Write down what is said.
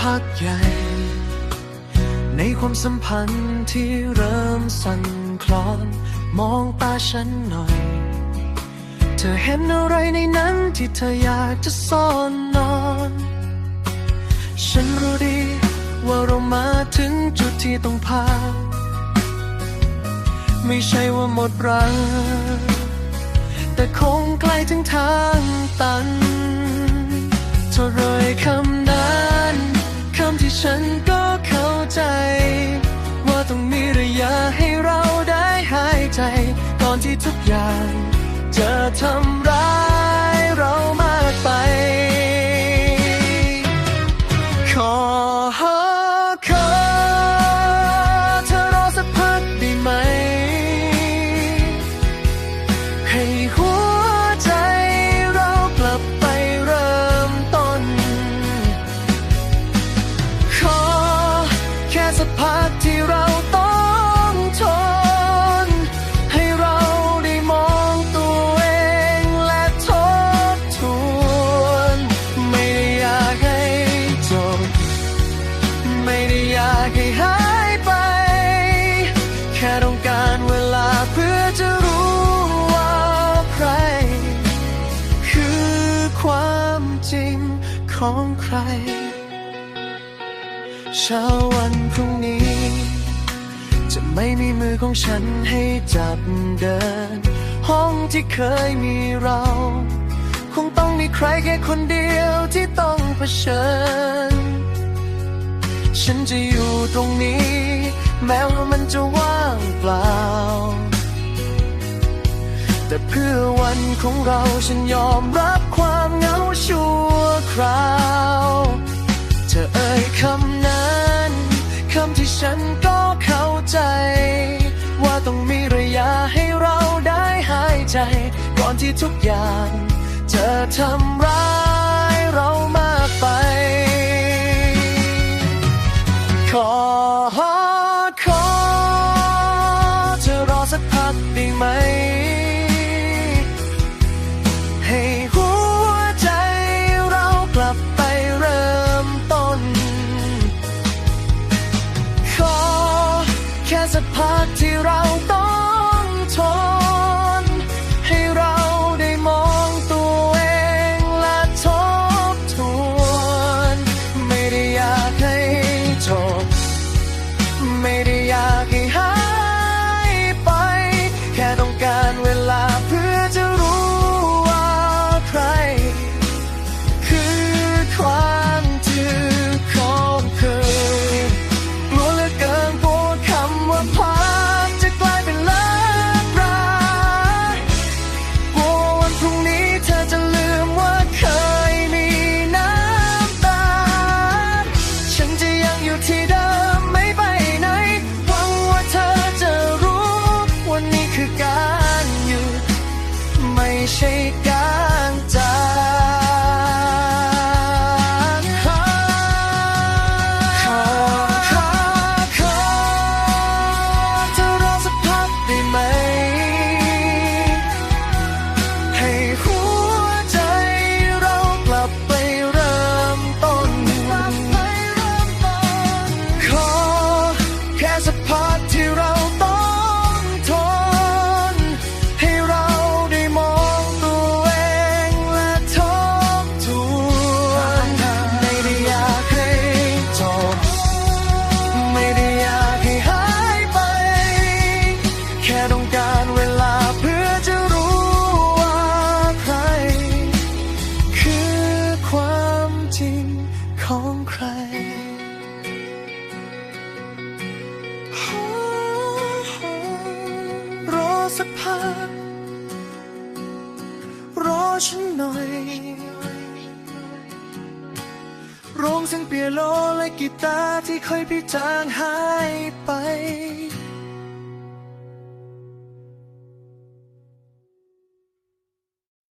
พักใหญ่ ในความสัมพันธ์ที่เริ่มสั่นคลอน มองตาฉันหน่อย เธอเห็นอะไรในนั้นที่เธออยากจะซ่อนนอน ฉันรู้ดีว่าเรามาถึงจุดที่ต้องพักไม่ใช่ว่าหมดรักแต่คงใกล้ถึงทางตันเท่าไรคำนั้นคำที่ ฉันก็เข้าใจ ว่าต้องมีระยะให้เราได้หายใจ ก่อนที่ทุกอย่างจะทำร้าย ของใคร เช้าวันพรุ่งนี้ จะไม่มีมือของฉันให้จับเดิน ห้องที่เคยมีเรา คงต้องมีใครแค่คนเดียวที่ต้องเผชิญ ฉันจะอยู่ตรงนี้ แม้ว่ามันจะว่างเปล่า แต่เพื่อวันของเราฉันยอมรับความเหงาชั่ว คราว เธอเอ่ยคำนั้นคำที่ฉันก็เข้าใจ ว่าต้องมีระยะให้เราได้หายใจ ก่อนที่ทุกอย่างจะทำร้ายเรามากไป ขอขอเธอรอสักพักได้ไหม ให้ แค่สักพักที่เราต้อง สักพัก รอฉันหน่อยร้องเสียงเปียโนและกีตาร์ที่เคยพิจางหายไป